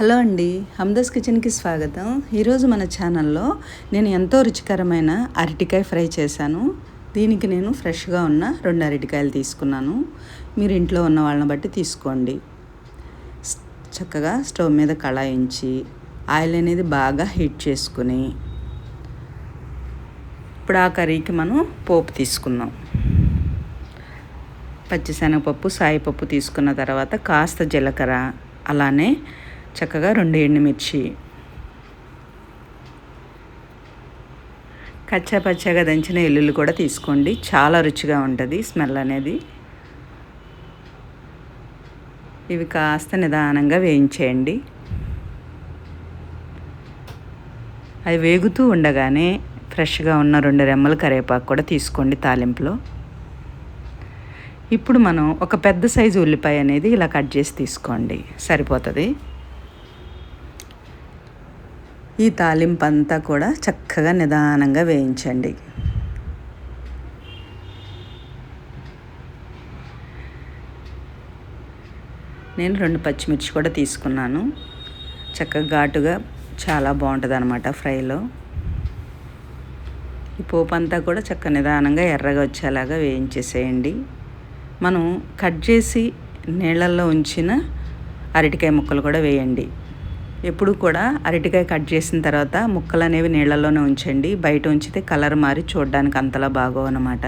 Hello అండి హమ్దస్ కిచెన్కి స్వాగతం. ఈరోజు మన ఛానల్లో నేను ఎంతో రుచికరమైన అరటికాయ ఫ్రై చేశాను. దీనికి నేను ఫ్రెష్గా ఉన్న రెండు అరటికాయలు తీసుకున్నాను. మీరు ఇంట్లో ఉన్న వాళ్ళని బట్టి తీసుకోండి. చక్కగా స్టవ్ మీద కళాయించి ఆయిల్ అనేది బాగా హీట్ చేసుకుని ఇప్పుడు ఆ కర్రీకి మనం పోపు తీసుకుందాం. పచ్చిశనగపప్పు సాయిపప్పు తీసుకున్న తర్వాత కాస్త జీలకర్ర అలానే చక్కగా రెండు ఎండుమిర్చి. కచ్చా పచ్చగా దంచిన ఎల్లుల్లి కూడా తీసుకోండి. చాలా రుచిగా ఉంటుంది స్మెల్ అనేది. ఇవి కాస్త నిదానంగా వేయించేయండి. అవి వేగుతూ ఉండగానే ఫ్రెష్గా ఉన్న రెండు రెమ్మల కరివేపాకు కూడా తీసుకోండి తాలింపులో. ఇప్పుడు మనం ఒక పెద్ద సైజు ఉల్లిపాయ అనేది ఇలా కట్ చేసి తీసుకోండి. సరిపోతుంది. ఈ తాలింపు అంతా కూడా చక్కగా నిదానంగా వేయించండి. నేను రెండు పచ్చిమిర్చి కూడా తీసుకున్నాను. చక్కగా ఘాటుగా చాలా బాగుంటుంది అనమాట ఫ్రైలో. ఈ పోపు అంతా కూడా చక్క నిదానంగా ఎర్రగా వచ్చేలాగా వేయించేసేయండి. మనం కట్ చేసి నీళ్ళల్లో ఉంచిన అరటికాయ ముక్కలు కూడా వేయండి. ఎప్పుడు కూడా అరటికాయ కట్ చేసిన తర్వాత ముక్కలు అనేవి నీళ్ళలోనే ఉంచండి. బయట ఉంచితే కలర్ మారి చూడడానికి అంతలా బాగో అనమాట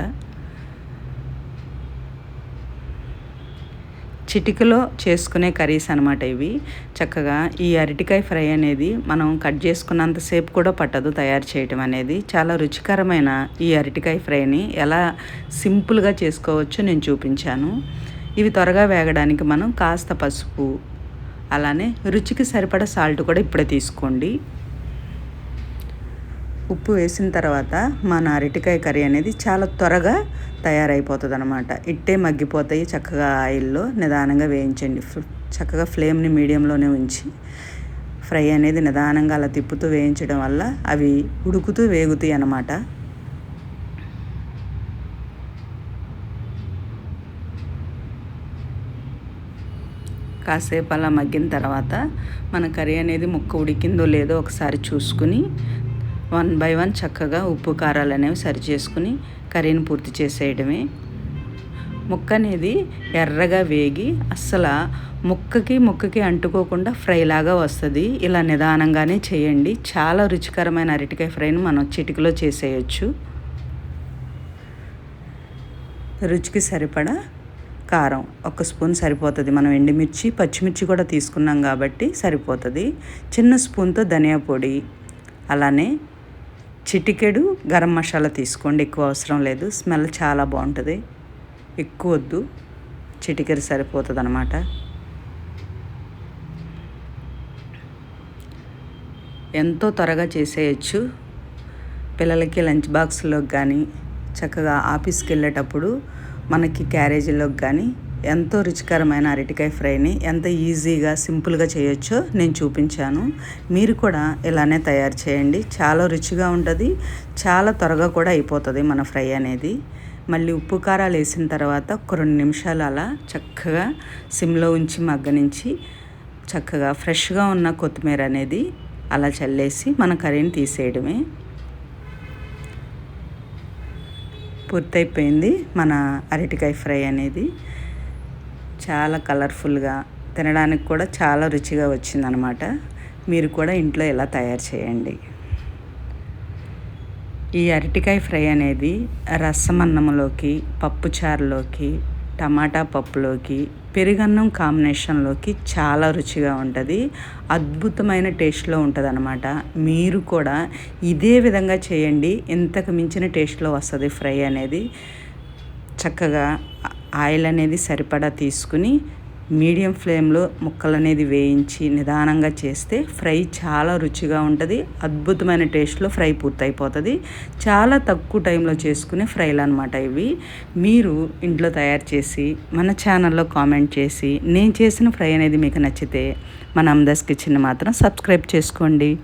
చిటికలో చేసుకునే కర్రీస్ అనమాట ఇవి. చక్కగా ఈ అరటికాయ ఫ్రై అనేది మనం కట్ చేసుకున్నంతసేపు కూడా పట్టదు తయారు చేయటం అనేది. చాలా రుచికరమైన ఈ అరటికాయ ఫ్రైని ఎలా సింపుల్గా చేసుకోవచ్చో నేను చూపించాను. ఇవి త్వరగా వేగడానికి మనం కాస్త పసుపు అలానే రుచికి సరిపడ సాల్ట్ కూడా ఇప్పుడే తీసుకోండి. ఉప్పు వేసిన తర్వాత మన అరటికాయ కర్రీ అనేది చాలా త్వరగా తయారైపోతుంది అనమాట ఇట్టే మగ్గిపోతాయి చక్కగా ఆయిల్లో నిదానంగా వేయించండి. చక్కగా ఫ్లేమ్ని మీడియంలోనే ఉంచి ఫ్రై అనేది నిదానంగా అలా తిప్పుతూ వేయించడం వల్ల అవి ఉడుకుతూ వేగుతాయి అన్నమాట. కాసేపు అలా మగ్గిన తర్వాత మన కర్రీ అనేది ముక్క ఉడికిందో లేదో ఒకసారి చూసుకుని వన్ బై వన్ చక్కగా ఉప్పు కారాలు అనేవి సరి చేసుకుని కర్రీని పూర్తి చేసేయడమే. ముక్క అనేది ఎర్రగా వేగి అస్సలు ముక్కకి ముక్కకి అంటుకోకుండా ఫ్రై లాగా వస్తుంది. ఇలా నిదానంగానే చేయండి. చాలా రుచికరమైన అరటికాయ ఫ్రైని మనం చిటికలో చేసేయచ్చు. రుచికి సరిపడా కారం ఒక స్పూన్ సరిపోతుంది. మనం ఎండుమిర్చి పచ్చిమిర్చి కూడా తీసుకున్నాం కాబట్టి సరిపోతుంది. చిన్న స్పూన్తో ధనియా పొడి అలానే చిటికెడు గరం మసాలా తీసుకోండి. ఎక్కువ అవసరం లేదు. స్మెల్ చాలా బాగుంటుంది. ఎక్కువ వద్దు. చిటికెడు సరిపోతుంది అనమాట ఎంతో త్వరగా చేసేయచ్చు. పిల్లలకి లంచ్ బాక్స్లోకి కానీ చక్కగా ఆఫీస్కి వెళ్ళేటప్పుడు మనకి క్యారేజీలోకి కానీ ఎంతో రుచికరమైన అరటికాయ ఫ్రైని ఎంత ఈజీగా సింపుల్గా చేయొచ్చో నేను చూపించాను. మీరు కూడా ఇలానే తయారు చేయండి. చాలా రుచిగా ఉంటుంది. చాలా త్వరగా కూడా అయిపోతుంది మన ఫ్రై అనేది. మళ్ళీ ఉప్పు కారాలు వేసిన తర్వాత ఒక రెండు నిమిషాలు అలా చక్కగా సిమ్లో ఉంచి మగ్గనించి చక్కగా ఫ్రెష్గా ఉన్న కొత్తిమీర అనేది అలా చల్లేసి మన కర్రీని తీసేయడమే. పూర్తయిపోయింది. మన అరటికాయ ఫ్రై అనేది చాలా కలర్ఫుల్గా తినడానికి కూడా చాలా రుచిగా వచ్చిందనమాట. మీరు కూడా ఇంట్లో ఇలా తయారు చేయండి. ఈ అరటికాయ ఫ్రై అనేది రసం అన్నంలోకి పప్పుచారులోకి టమాటా పప్పులోకి పెరుగన్నం కాంబినేషన్లోకి చాలా రుచిగా ఉంటుంది. అద్భుతమైన టేస్ట్లో ఉంటుంది అనమాట మీరు కూడా ఇదే విధంగా చేయండి. ఇంతకు మించిన టేస్ట్లో వస్తుంది ఫ్రై అనేది. చక్కగా ఆయిల్ అనేది సరిపడా తీసుకుని మీడియం ఫ్లేమ్లో ముక్కలు అనేది వేయించి నిదానంగా చేస్తే ఫ్రై చాలా రుచిగా ఉంటుంది. అద్భుతమైన టేస్ట్లో ఫ్రై పూర్తయిపోతుంది. చాలా తక్కువ టైంలో చేసుకునే ఫ్రైలు అనమాట ఇవి. మీరు ఇంట్లో తయారు చేసి మన ఛానల్లో కామెంట్ చేసి నేను చేసిన ఫ్రై అనేది మీకు నచ్చితే మన అమ్దాస్ కిచెన్ మాత్రం సబ్స్క్రైబ్ చేసుకోండి.